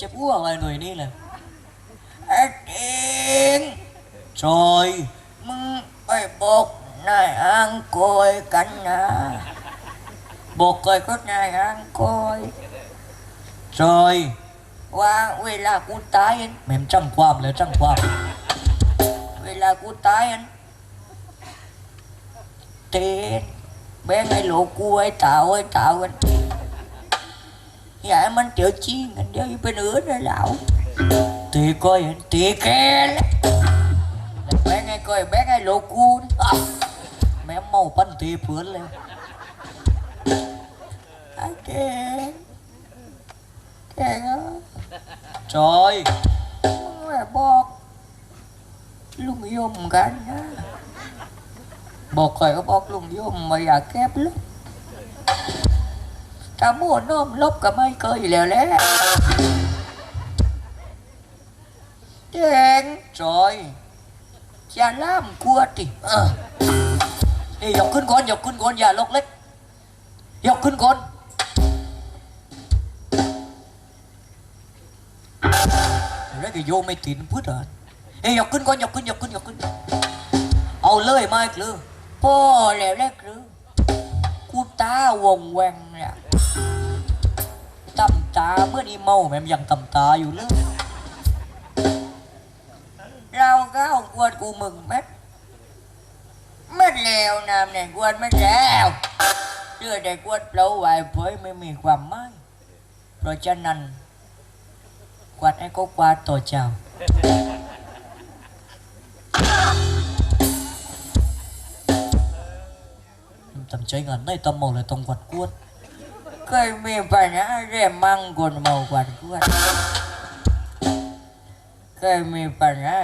จะพูดอะไรหน่อยนี่แหละไอ้เองจอยมึงไปบอกนายอังกอยกันนะบอก กอยก็นายอังกอยจอยว่าเวลากูตายแม่มจังความแล้วจังความเวลากูตาย อันเตนแบ่งให้โลกูไอ้เต่าไอ้เต่ากันอย่าให้มันเดี๋ยวชี้กันเดี๋ยวไปเนื้อเลยเหล่าตีก้อยอันตีแกแล้วแล้วแบ่งให้ก้อยแบ่งให้โลกูนี่อ้าวแม่เมาปั้นตีเพื่อนเลยไอ้แกแกเอ้ยจอยมึงแม่บอกลุงยมกันนะบก็ไม่เคยแล้วน้อมลบก็ไม่เคยแล้วแหละเจงจอยอย่าล่ามกลัวติเออเอ้ยยกขึ้นก่อนยกขึ้นก่อนอย่าลกเล็กยกขึ้นก่อนแล้วก็โยไม่ตินพุทธอะเอ้ยยกขึ้นก่อนยกขึ้นยกขึ้นยกขึ้น เอาเลยไม่กลือพ่อแล้วแรกกลือ ตาวงแวงเนี่ยตำตาเมื่อนี้เมาแม่มยังตำตาอยู่เลยเราก็เอากวนกูมึงแม็ดแม็ดแล้วน้ำเนี่ยกวนไม่แล้วเชื่อได้กวนเปล่าไหวเผยไม่มีความหมายเพราะฉะนั้นกวาดให้เขากวาดต่อเจ้า ทำใจงานได้ตำเมาเลยต้องกวาดกวดเคยมีปัญหาเรื่องมังกรเมากวาดกวดเคยมีปัญหา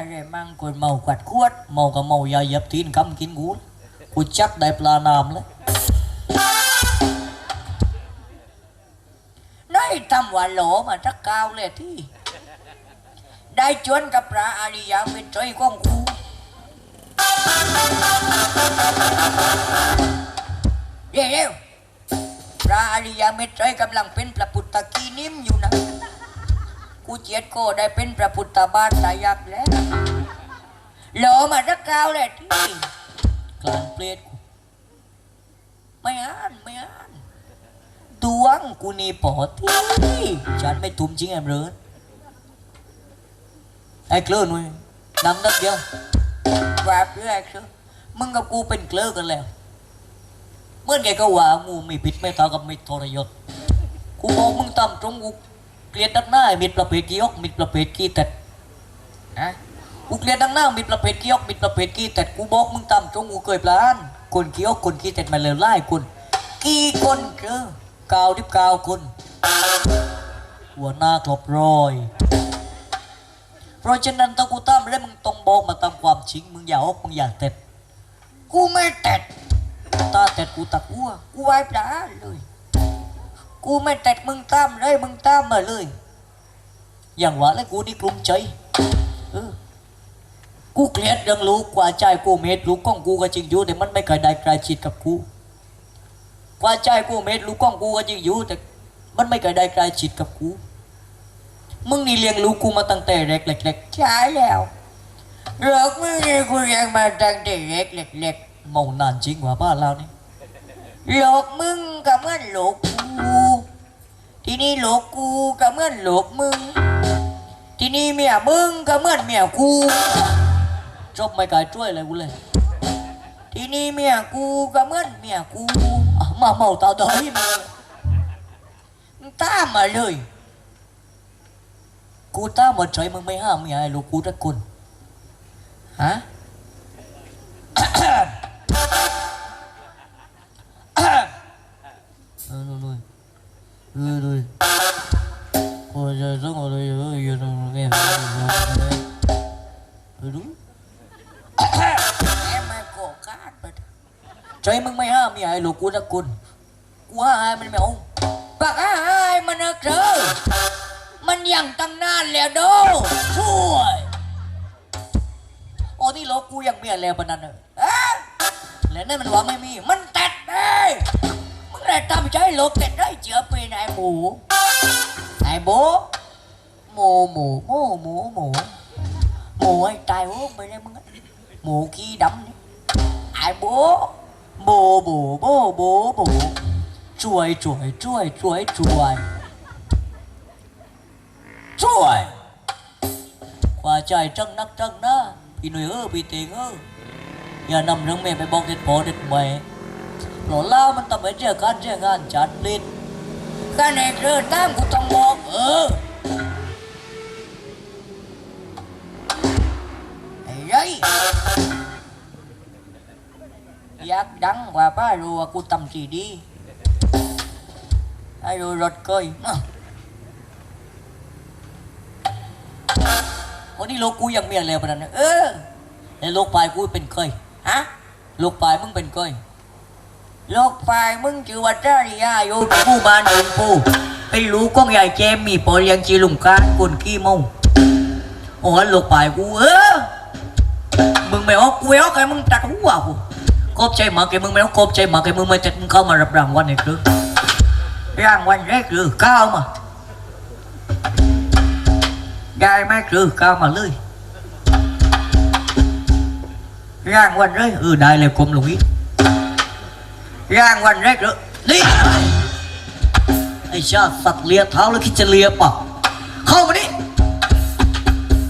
เรื่องมังกรเมากวาดกวดเมากับเมายาเหยับตีนคำกินกูกูจักได้ปลานามเลยวเลยที่ได้ชวนกับพระอริยเมตไตรของกูเร็วพระอริยเมตไตรกำลังเป็นพระพุทธกีนิมอยู่นะ กูเจียดโกได้เป็นพระพุทธบาทสายักแล้วหลอมาสักกาวเลยที่กลางเปลียดกูไม่อ่านไม่อ่านดวงกูนี่ปอที่ฉันไม่ทุ่มจริงแอมเรินไอ้เกลือหนุ่ยนั่งนักเดียวแบบเรื่อยเชื่อมึงกับกูเป็นเกลือกันแล้ว เมื่อไงก็ว่างูมีพิษไม่เท่ากับมิตรทรยศกูบอกมึงตำตรงกูเกลียดดังหน้ามิตรประเภทกี้ยกมิตรประเภทกี้แต่นะกูเกลียดดังหน้ามิตรประเภทกี้ยกมิตรประเภทกี้แต่กูบอกมึงตำตรงกูเคยปลานคนกี้ยกคนกี้แต่มาเลยไล่คนกี่คนเจอกาวดิบกาวคนหัวหน้าครบร้อย เพราะฉะนั้นถ้ากูตามแล้วมึงต้องบอกมาตามความจริงมึงอย่าอกมึงอย่าเต็ด กูไม่เต็ด ตาเต็ดกูตะกัวกูไหว้พระเลย กูไม่เต็ดมึงตามเลยมึงตามมาเลย อย่างว่าแล้วกูนี่กลุ้มใจเออกูเกลียดเรื่องลูกกว่าใจกูเม็ดลูกก้องกูก็จริงอยู่แต่มันไม่เคยได้ใกล้ชิดกับกูกว่าใจกูเม็ดลูกก้องกูก็จริงอยู่แต่มันไม่เคยได้ใกล้ชิดกับกูมึงนี่เลี้ยงลูกกูมาตั้งแต่เล็กๆใช่แล้วเลิกมึงนี่กูเลี้ยงมาตั้งแต่เล็กเล็กๆ เมานานจริงกว่าบ้านเรานี่หลอกมึงก็เมื่อนหลอกกู ทีนี้หลอกกูก็เมื่อนหลอกมึง ทีนี้เมียมึงก็เมื่อนเมียกูจบไม่กลายช่วยเลยกูเลย ทีนี้เมียกูก็เมื่อนเมียกูอะมาเมาตาดอยมาเลยมึงตามมาเลย กูตามมาใจมึงไม่ห้ามเมียไอ้ลูกกูตะกุนฮะ ใจมึงไม่ห้ามมีไอ้หลูกกูตะกุนกูห้ามมันไม่เอาปากห้ามมันนะเธอมันยังตั้งนานแล้วโดช่วยโอ้นี่โลกกูยังเมียแล้วปะนั่นเออะแล้วนั่นมันว่าไม่มี มันแตดเอ้ยมึงได้ทำใจโลกแตดได้เจือไปนายหมูนายโบโมหมูโมหมูหมูหมูไอ้ตายโอ้ไปเลยมึงอะหมูขี้ดำนี่ไอ้โบโบโบโบโบโบช่วยช่วยช่วยช่วยช่วยช่วยกว่าใจจังนักจังนะพี่หนุ่ยเออพี่เตงเออ อย่านำเรื่องแม่ไปบอกเด็ดพอเด็ดแม่หล่อล่ามันทำให้เจ้าการเจ้างานจัดลิ้นการเอกเรื่องตามกูต้องบอกเออไอ้ยัยอยากดังกว่าป้ารู้ว่ากูทำทีดีไอ้รู้รถเคยวันนี้ลูกกูยังเมียแล้วปะนั้นเออแล้วลูกปลายกูเป็นเคย ฮะลูกปลายมึงเป็นเคยลูกปลายมึงชื่อว่าจาริยาอยู่ผู้บ้านเป็นผู้เป็นลูกของยายเจมมีปอเลี้ยงจีลุงการคนขี้มงโอ้ลูกปลายกูเออมึงไม่ออกกูไม่ออกไอ้มึงตัดหัวกูกบใจหมาแกมึงไม่ออกกบใจหมาแกมึงไม่จัดมึงเข้ามารับรางวัลไอ้คือรางวัลแรกคือก้าวมาได้ไหมคือก้าวมาเลย รางวัลแรกเออได้เลยกรมหลวงอีรางวัลแรกเลยนี่ไอ้ชาสัตว์เลียเท้าแล้วคิดจะเลียปะเข้ามาดิ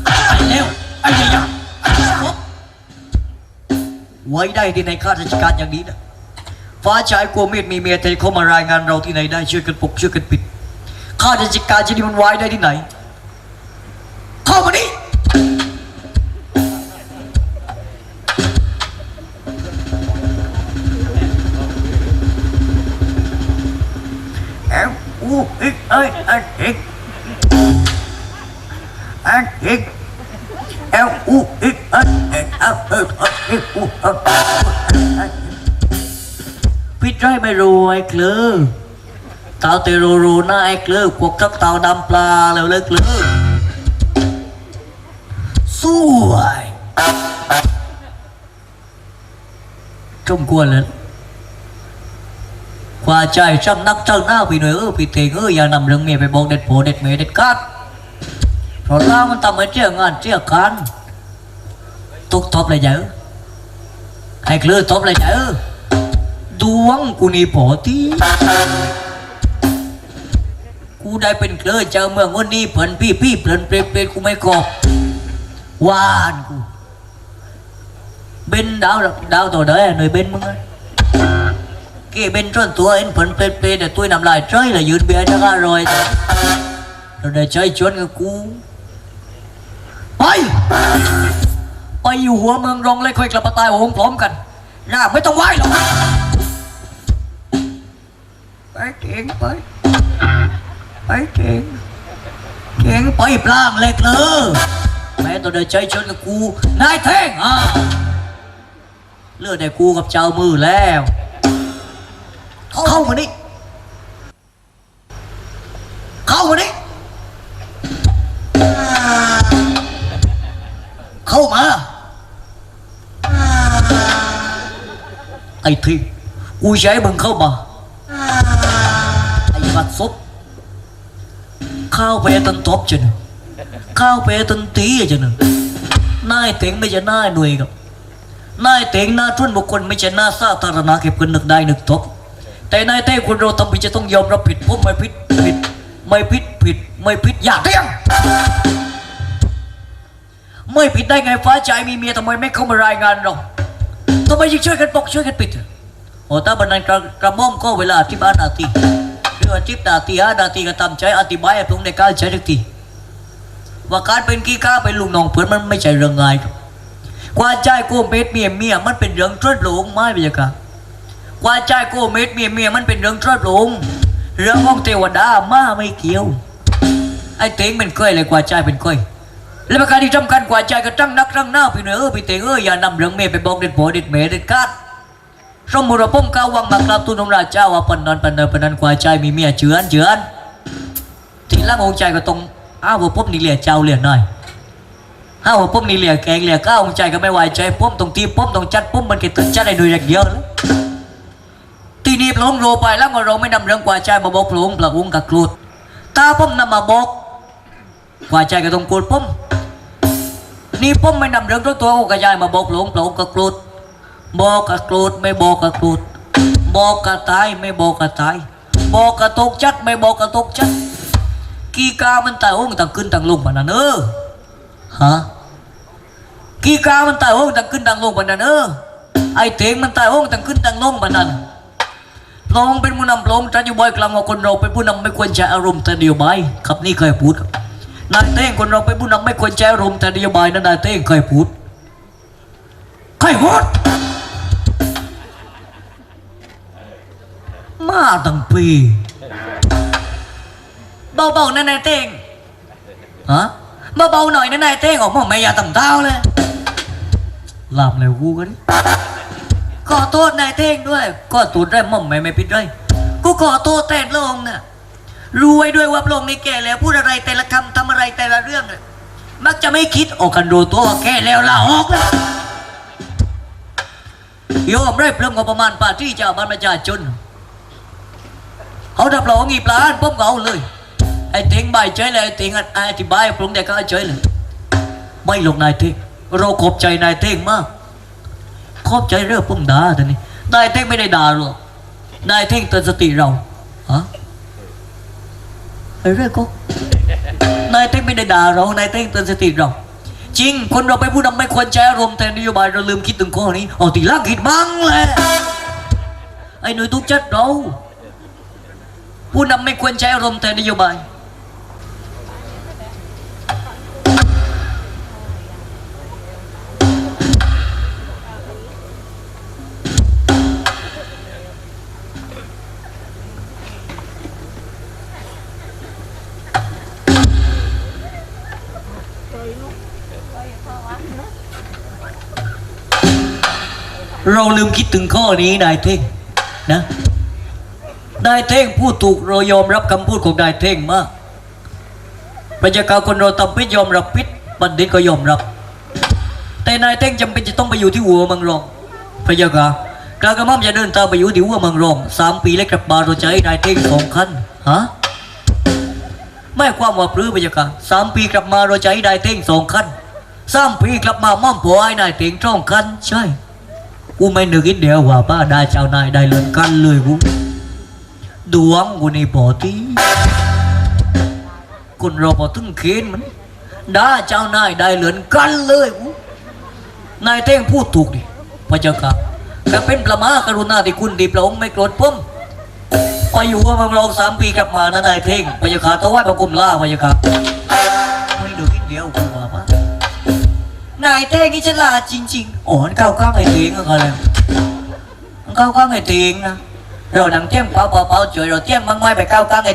ไอ้เร็วไอ้ยังไว้ได้ที่ในข้าราชการอย่างนี้นะฟ้าชายกลัวเมีดมีเมียแต่เขามารายงานเราที่ไหนได้ช่วยกันปกช่วยกันปิดข้าราชการจะนี่มันไว้ได้ที่ไหน เข้ามาดิ อีกเอ้ยอันอีกอันอีก L U X S N L E S U S พิษไรไม่รู้ไอ้เคลือเต่าเตรูรูหน้าไอ้เคลือพวกทักเต่าดำปลาแล้วเลยเคลือสวยจมกวนเลยก ว่าใจช่ำนักเจ้าหน้าพี่หน่อยเออพี่เตงเอออย่านำเรื่องเมียไปบอกเด็ดโผเด็ดเมยเด็ดกัดเพราะเรามันทำให้เจ้างานเจ้ากันตุกทบเลยเจ้าให้เคลือทบเลยเจ้าดวงกูนี่พอที่กูได้เป็นเคลือเจ้าเมืองวันนี้เผินพี่พี่เผินเปรตเปรตกูไม่กอบวานกูเบนดาวดาวตัวเด้หน่อยเบนมึงอะเกเบนต้นตัวเอ็นผินเปรตเปรตแต่ตัวนำลายใจเลยยืนเบียร์จะอร่อยเราได้ใจชวนกับกูไปไปอยู่หัวเมืองรองเลยค่อยกลับมาตายโหงพร้อมกันน่าไม่ต้องไหวหรอกไปเก่งไปไปเก่งเก่งไปปลางเล็กเลยแม่ตัวเดินใจชนกับกูนายแท่งอะเลือดได้กูกับเจ้ามือแล้ว เข้ามานี่เข้ามานี่เข้ามา ไอ้ทีกูใช้มึงเข้ามา ไอ้บัดซบข้าวเปตันทบจันข้าวเปตันตีจันนายเต็งไม่ใช่นายหน่วยกับนายเต็งหน้าทุนบุคคลไม่ใช่หน้าสาธารณะเก็บเงินนึกได้นึกทบ แต่นายเต้คนเราทำผิดจะต้องยอมรับผิดผมไม่ผิดผิด ไม่ผิดผิด ไม่ผิดอย่าเที่ยงไม่ผิดได้ไงฟ้าใจมีเมียทำไมไม่เข้ามารายงานเราทำไมยังช่วยกันปกช่วยกันปิดโอ้ตาบันนันกระกระม่อมก็เวลาที่บ้านนาทีเรื่องจิบนาทีห้านาทีก็ทำใจอธิบายให้พงในการใช้ทุกทีว่าการเป็นกี้ข้าเป็นลุงน้องเพื่อนมันไม่ใช่เรื่องง่ายครับกว่าใจโกเม็ดเมียเมียมันเป็นเรื่องทรดหลงไม่ไปจ้ะก ว่าใจโกเม็ดเมียเมียมันเป็นเรื่องทรดหลงเรื่องของเทวดามาไม่เกี่ยว ไอ้เต็งเป็นก้อยเลยกว่าใจเป็นก้อยและประการที่สำคัญกว่าใจก็ตั้งนักตั้งหน้าพี่เนือเอพี่เตงเอออย่านำเรื่องเมย์ไปบอกเด็ดโผเด็ดเมย์เด็ดกาดสมมุติว่าผมก้าววังมากราบทูลองราชเจ้าว่าปนนอนปนเนอปนนันกว่าใจมีเมียเจือนเจือนทีล่างองค์ใจก็ต้องอ้าวว่าผมนี่เหลี่ยเจ้าเหลี่ยหน่อยอ้าวว่าผมนี่เหลี่ยแกงเหลี่ยก้าวองค์ใจก็ไม่ไหวใจผมต้องตีผมต้องจัดผมมันเกิดตึงจัดได้โดยอย่างเดียวแล้วที นี้พระองค์โรไปแล้วเราไม่นำเรื่องกว่าใจมาบอกพระองค์พระองค์กับกรูดตาผมนำมาบอกกว่าใจก็ต้องกรธผมนี่ผมไม่นำเรื่องตัวตัวกระยายมาบอกหลวงเปล่ากระโกรธบอกกระกรธไม่บอกกระกรธบอกกระตายไม่บอกกระตาย บอกกระตกจัดไม่บอกกระตกจัดกีกามันตายโอ้งต่างขึ้นต่างลงปะนั่นเออฮะกีกามันตายโอ้งต่างขึ้นต่างลงปะนั่นเออไอเถงมันตายโอ้งต่างขึ้นต่างลงปะนั่น พระองค์เป็นผู้นำพระองค์นโยบายกลางว่าคนเราเป็นผู้นำไม่ควรใช้อารมณ์แต่นโยบายครับนี่เคยพูดครับนายเต้งคนเราเป็นผู้นำไม่ควรใช้อารมณ์แต่นโยบายนะนายเต้งเคยพูดเคยพูดมาตั้งปีเบาๆนะนายเต้งฮะเบาๆหน่อยนะนายเต้งออกมาไม่อยาต่ำเท้าเลยหลับเลยกูกัน ขอโทษนายเท่งด้วย ก็ตูดได้ม่อมไม่ไม่ผิดเลยกูขอโทษแทนพระองค์นะรู้ไว้ด้วยว่าพระองค์นี่แก่แล้วพูดอะไรแต่ละคำทำอะไรแต่ละเรื่องน่ะมักจะไม่คิดออกกันดูตัวแก่แล้วลาออกแล้วโยมได้เพิ่มงบประมาณปาที่จ้าบ้านประชาชนเขาดับเรางีปลาปุ๊บเอาเลยไอ้เต็งใบเฉยเลยไอ้เต็งอธิบายปรุงแต่ก็เฉยเลยไม่หลงนายเท่งเราขอบใจนายเท่งมาก ขอบใจเรื่องผมด่าแต่นี่นายเท่งไม่ได้ด่าหรอกนายเท่งเตือนสติเราฮะไอ้เรื่องก็นายเท่งไม่ได้ด่าเรานายเท่งเตือนสติเราจริง คนเราไปนผู้นำไม่ควรใช้อารมณ์แต่นโยบายเราลืมคิดถึงข้อนี้เอาตีล่างคิดบ้างแหละไอ้หน่ยทุกจัดเราผู้นำไม่ควรใช้อารมณ์แต่นโยบาย เราลืมคิดถึงข้อนี้นายเท่งนะนายเท่งพูดถูกเรายอมรับคำพูดของนายเท่งมาก ประชาชนคนเราทำพิษยอมรับพิษบัณฑิตก็ยอมรับ แต่นายเท่งจำเป็นจะต้องไปอยู่ที่หัวมังรองพระยากากลางกระม่อมจะเดินตามไปอยู่ที่หัวมังรองสามปีแล้วกลับมาเราจะให้นายเท่งสองคันฮะไม่ความว่าปลื้มพระยากาสามปีกลับมาเราจะให้นายเท่งสองคันสามปีกลับมาม่อมผัวให้นายเท่งสองคันใช่ กูไม่นึกอีกเดียวว่าป้าได้เจ้านายได้เลื่อนกันเลยกูดวงกูนี่พอที่คนเราพอถึงเคนมันได้เจ้านายได้เลื่อนกันเลยกูนายเท่งพูดถูกดิพระเจ้าค่ะก็เป็นประมากรุณาที่คุณดีพระองค์ไม่โกรธผมไปอยู่ว่ามังรองสามปีกลับมานะนายเท่งพระเจ้าค่ะต้องไหว้พระกุมล่าพระเจ้าค่ะไม่นึกอีกเดียวกู ว่าป้านายเต้นี่ฉลาดจริงๆโอ้มันเข้าข้างไอ้เตียงก็เลยมันเข้าข้างไอ้เตียงนะเราดังเตี้ยงเปล่าเปล่าเปล่าช่วยเราเตี้ยงมั่งไม่ไปเข้าข้างไอ้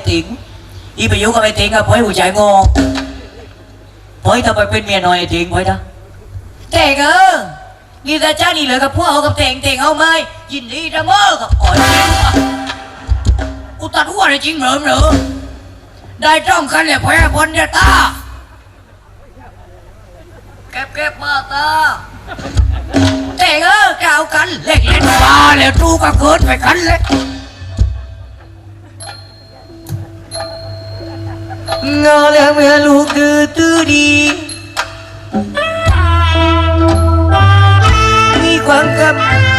เก็บเก็บเอากับเต่งเต่งเอาไหมยินดีจะเมื่อกับอ๋อยจริงว่ะกูตัดหัวเลยจริงเหรอเหรอได้จ้องกันเลยแพ้บนเดตาเก็บเก็บมาตาเต่งเออกล่าวกันเล็กเล่นบ้าแล้วทูก็เกิดไปกันเลยงอแล้วเมื่อลูกดื้อตื้อดี มีความกำ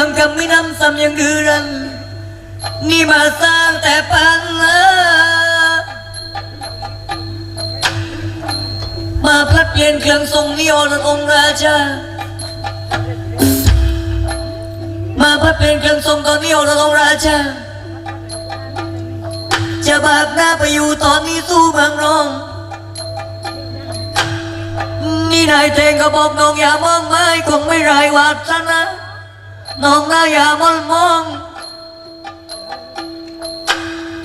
ความกำไม่น้ำซ้ำยังดื้อรันนี่มาสร้างแต่ปัญหามาพลัดเปลี่ยนเครื่องทรงนิยมองค์ราชา มาพลัดเปลี่ยนเครื่องทรงตอนนิยมองค์ราชา จะบากหน้าไปอยู่ตอนนี้สู้เมืองรอง นี่นายเทงก็บอกน้องอย่ามองไม่คงไม่ไรายวาสนา น้องนาอย่ามองมอง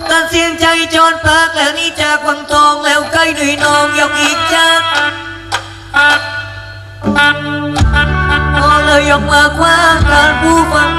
ตัดเสียงใจจอนปากแล้วนี่จากวังทองแล้วใกล้หนุ่ยน้องยกอีกจักพอเลยยกมาคว้าการผู้ฟัง